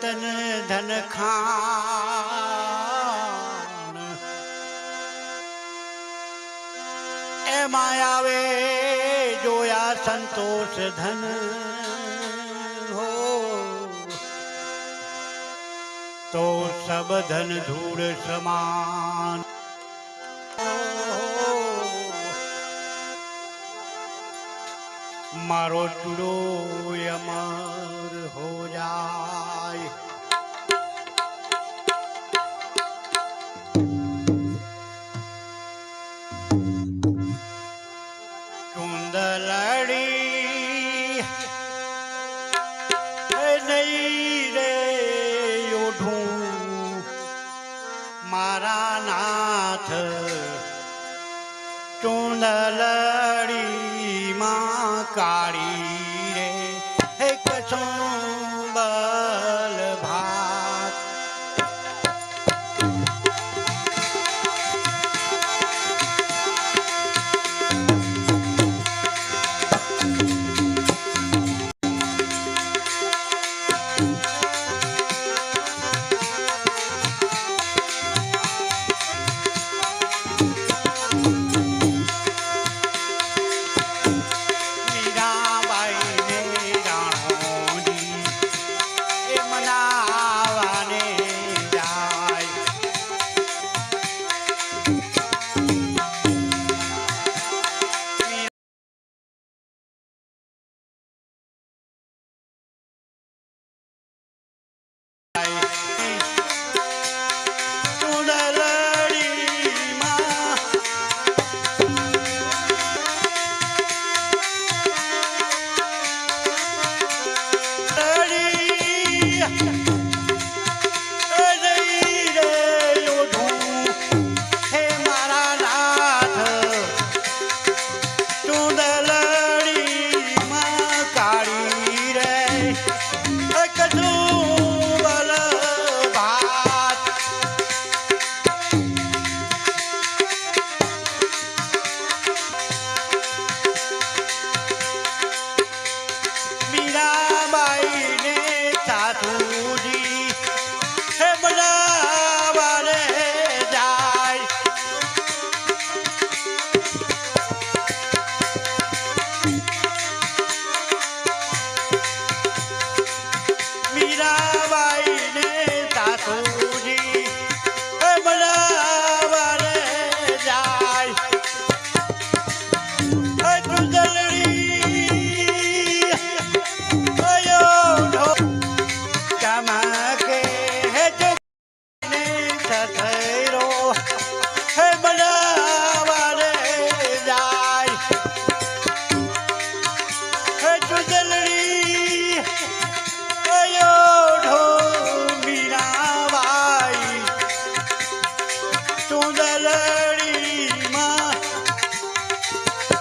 રતન ધન ખાણ એમાં આવે જોયા સંતોષ ધન. હો. તો સબ ધન ધૂળ સમાન. મારો ચૂડો અમર હો જા. જાય નાથ કુંડલડી માં કાળી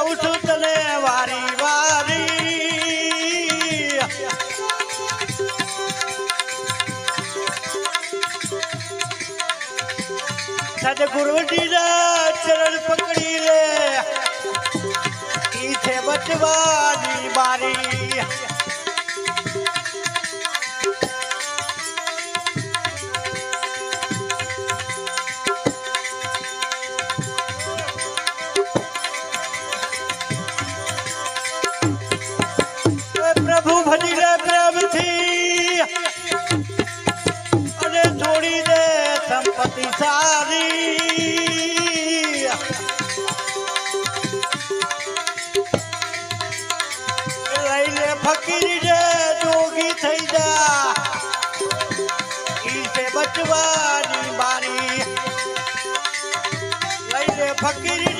જાઉં છું તને વારી વારી. સદગુરુજીના ચરણ પકડી લે. ઈ છે બચવાની બારી. પતિ સારી. લઈને ફકીર જે જોગી થઈ જા. ઈ છે બચવાની બારી. લઈને ફકીર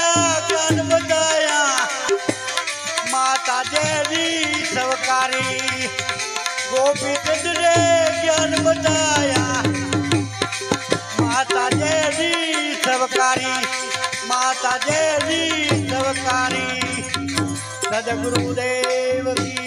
મારી ગોપી ચંદ્રે જ્ઞાન બતાયા. માતા દેવી સવકારી માતા દેવી સવકારી સદગુરુદેવ કી